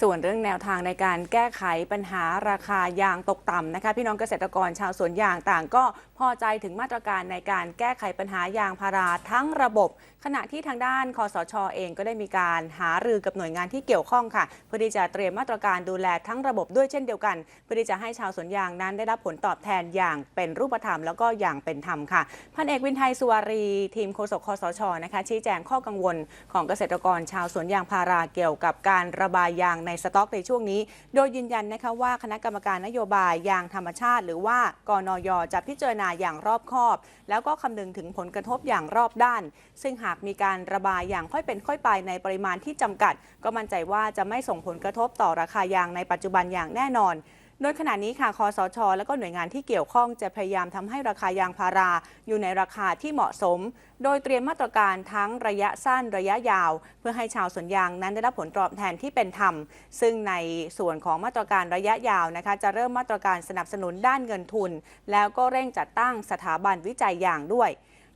ส่วนเรื่องแนวทางในการแก้ไขปัญหาราคายางตกต่ำนะคะพี่น้องเกษตรกรชาวสวนยางต่างก็พอใจถึงมาตรการในการแก้ไขปัญหายางพาราทั้งระบบ ขณะที่ทางด้านคอสชเองก็ได้มีการหารือกับหน่วยงานที่เกี่ยวข้องค่ะ เพื่อที่จะเตรียมมาตรการดูแลทั้งระบบด้วยเช่นเดียวกัน เพื่อที่จะให้ชาวสวนยางนั้นได้รับผลตอบแทนอย่างเป็นรูปธรรมแล้วก็อย่างเป็นธรรมค่ะพันเอกวินไทยสุวารี ทีมโฆษกคอสชนะคะชี้แจงข้อกังวลของเกษตรกรชาวสวนยางพาราเกี่ยวกับการระบายยางในสต็อกในช่วงนี้ โดยยืนยันนะคะว่าคณะกรรมการนโยบายยางธรรมชาติ หรือว่ากนยจะพิจารณาอย่างรอบคอบ แล้วก็คำนึงถึงผลกระทบอย่างรอบด้าน ซึ่งหากมีการระบายอย่างค่อยเป็นค่อยไปในปริมาณที่จำกัด ก็มั่นใจว่าจะไม่ส่งผลกระทบต่อราคายางในปัจจุบันอย่างแน่นอน โดยขณะนี้ค่ะคอสช และก็หน่วยงานที่เกี่ยวข้องจะพยายามทำให้ราคายางพาราอยู่ในราคาที่เหมาะสม โดยเตรียมมาตรการทั้งระยะสั้นระยะยาว เพื่อให้ชาวสวนยางนั้นได้รับผลตอบแทนที่เป็นธรรม ซึ่งในส่วนของมาตรการระยะยาวนะคะจะเริ่มมาตรการสนับสนุนด้านเงินทุน แล้วก็เร่งจัดตั้งสถาบันวิจัยยางด้วย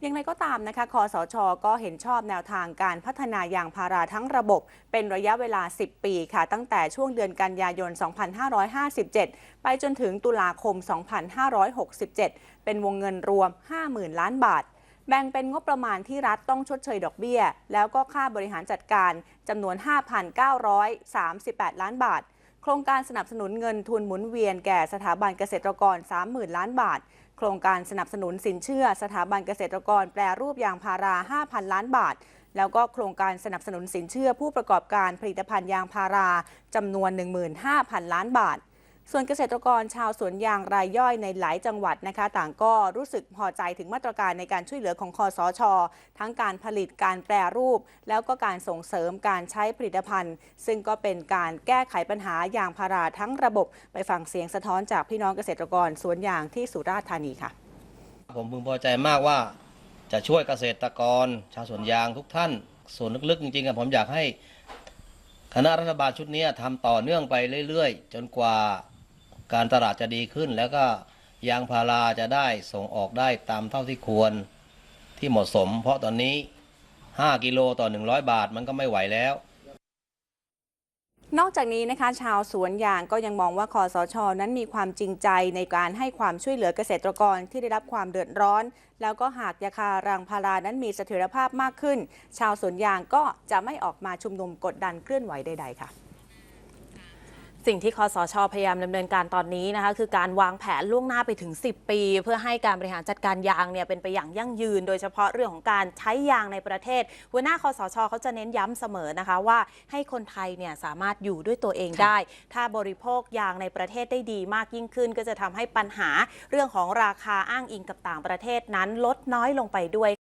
อย่างไรก็ตามนะคะคอสช ก็เห็นชอบแนวทางการพัฒนายางพาราทั้งระบบ เป็นระยะเวลา 10 ปีค่ะ ตั้งแต่ช่วงเดือนกันยายน 2557 ไปจนถึงตุลาคม 2567 เป็นวงเงินรวม 50,000 ล้านบาท แบ่งเป็นงบประมาณที่รัฐต้องชดเชยดอกเบี้ย แล้วก็ค่าบริหารจัดการจำนวน 5,938 ล้านบาท โครงการสนับสนุนเงินทุนหมุนเวียนแก่สถาบันเกษตรกร 30,000 ล้านบาท โครงการสนับสนุนสินเชื่อ สถาบันเกษตรกรแปรรูปยางพารา 5,000 ล้านบาท แล้วก็โครงการสนับสนุนสินเชื่อผู้ประกอบการผลิตภัณฑ์ยางพาราจำนวน 15,000 ล้านบาท ส่วนเกษตรกรชาวสวนยางรายย่อยในหลายจังหวัดนะคะ ต่างก็รู้สึกพอใจถึงมาตรการในการช่วยเหลือของคอสช ทั้งการผลิตการแปรรูป แล้วก็การส่งเสริมการใช้ผลิตภัณฑ์ ซึ่งก็เป็นการแก้ไขปัญหายางพาราทั้งระบบไปฟังเสียงสะท้อนจากพี่น้องเกษตรกรสวนยางที่สุราษฎร์ธานีค่ะ ผมพึงพอใจมากว่าจะช่วยเกษตรกร ชาวสวนยางทุกท่าน ส่วนลึกๆ จริงๆอะผมอยากให้คณะรัฐบาลชุดนี้ทำต่อเนื่องไปเรื่อยๆ จนกว่า การตลาดจะดีขึ้น แล้วก็ยางพาราจะได้ส่งออกได้ตามเท่าที่ควรที่เหมาะสม เพราะตอนนี้ 5 กิโลต่อ 100 บาทมันก็ไม่ไหวแล้ว นอกจากนี้นะคะชาวสวนยางก็ยังมองว่าคอสช นั้นมีความจริงใจในการให้ความช่วยเหลือเกษตรกรที่ได้รับความเดือดร้อน แล้วก็หากราคารางพารานั้นมีเสถียรภาพมากขึ้น ชาวสวนยางก็จะไม่ออกมาชุมนุมกดดันเคลื่อนไหวใดๆค่ะ สิ่งที่คอสชพยายามดำเนินการตอนนี้นะคะคือการวางแผนล่วงหน้าไปถึง 10 ปี เพื่อให้การบริหารจัดการยางเนี่ยเป็นไปอย่างยั่งยืน โดยเฉพาะเรื่องของการใช้ยางในประเทศ หัวหน้าคอสชเขาจะเน้นย้ำเสมอนะคะว่าให้คนไทยเนี่ยสามารถอยู่ด้วยตัวเองได้ ถ้าบริโภคยางในประเทศได้ดีมากยิ่งขึ้น ก็จะทำให้ปัญหาเรื่องของราคาอ้างอิงกับต่างประเทศนั้นลดน้อยลงไปด้วย